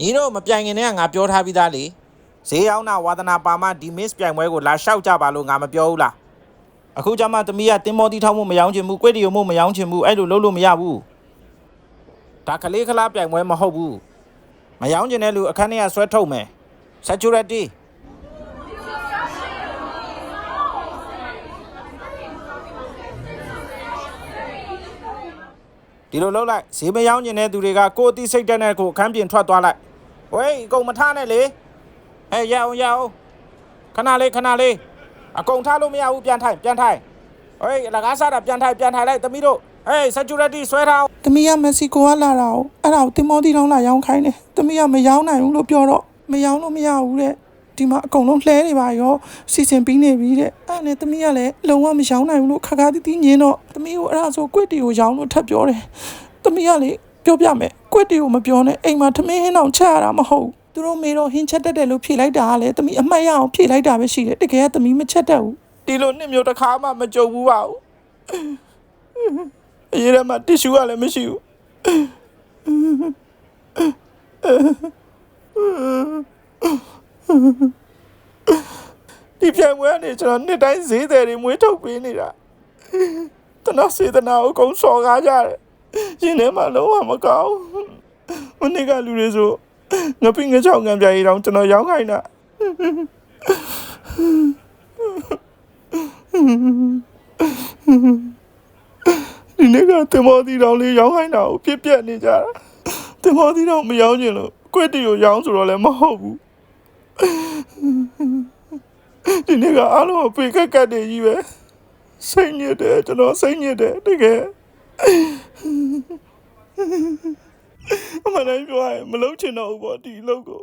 ညီတို့မပြိုင်ခင်တည်းကငါပြောထားပြီးသားလေဈေးရောက်နာဝါသနာပါမဒီ miss ပြိုင်ပွဲကိုလာလျှောက်ကြပါလို့ငါမပြောဘူးလားအခုကျမှသမီးကတင်မောတီထောက်မှုမယောင်းချင်ဘူးကွေ့တီယိုမှုမယောင်းချင်ဘူးအဲ့လိုလုပ်လို့မရဘူးဒါကလေးကလားပြိုင်ပွဲမဟုတ်ဘူးမယောင်းချင်တဲ့လူအခန်းထဲကဆွဲထုတ်မယ် security ဒီလိုလုပ်လိုက်ဈေးမယောင်းကျင်တဲ့သူတွေကကိုယ်အသိစိတ်တက်တဲ့ကိုအခန်းပြင်ထွက်သွားလိုက် ဝေးအကုန်မထားနဲ့လေဟဲ့ရအောင်ရအောင်ခဏလေးခဏလေးအကုန်ထားလို့မရဘူးပြန်ထိုင်ပြန်ထိုင်ဟေးလကားစားတာပြန်ထိုင်ပြန်ထိုင်လိုက်သမီးတို့ဟေး security ဆွဲထားအောင်။သမီးကမက္ဆီကိုကလာတာကိုအဲ့ဒါကိုတင်မောတီတောင်းလာရောင်းခိုင်းတယ်။သမီးကမရောင်းနိုင်ဘူးလို့ပြောတော့မရောင်းလို့မရဘူးတဲ့။ဒီမှာအကုန်လုံးလှဲနေပါရောစီစဉ်ပြီးနေပြီတဲ့။အဲ့ဒါနဲ့သမီးကလည်းလုံးဝမရောင်းနိုင်ဘူးလို့ခါခါတီးတီးညင်းတော့သမီးကိုအဲ့ဒါဆိုကွက်တီကိုရောင်းလို့ထပ်ပြောတယ်။သမီးကလေပြောပြမယ် ကွက်တီကိုမပြောနဲ့အိမ်မှာထမင်းဟင်းအောင်ချက်ရတာမဟုတ်ဘူး။သူတို့မေတော့ဟင်းချက်တက်တယ်လို့ဖြေလိုက်တာကလည်းသမီးအမှတ်ရအောင်ဖြေလိုက်တာပဲရှိတယ်။တကယ်ကသမီးမချက်တတ်ဘူး။ဒီလိုနှစ်မျိုးတစ်ခါမှမကြုံဘူးပါဘူးအရေးရမှာတစ်ရှူကလည်းမရှိဘူးဒီပြိုင်ပွဲကနေကျွန်တော်နှစ်တိုင်းဈေးတယ်တွေမွေးထုတ်ပေးနေတာတနာစေတနာကိုအကုန်စော်ကားကြတယ်ရှင်ထဲမှာလုံးဝမကောင်း မနေ့ကလူတွေဆိုငပိငချောင်းငံပြားရီတောင်ကျွန်တော်ရောင်းခိုင်းတာဒီနေ့ကတင်မောတီတောင်လေးရောင်းခိုင်းတာကိုပြစ်ပြက်နေကြတာတင်မောတီတောင်မရောင်းချင်လို့ကွက်တီကိုရောင်းဆိုတော့လည်းမဟုတ်ဘူးဒီနေ့ကအားလုံးကိုပေကက်ကက်တွေကြီးပဲစိတ်ညစ်တယ်ကျွန်တော်စိတ်ညစ်တယ်တကယ်အမှန် တိုင်းပြောရင်မလုံးချင်တော့ဘူးပေါ့ဒီအလုပ်ကို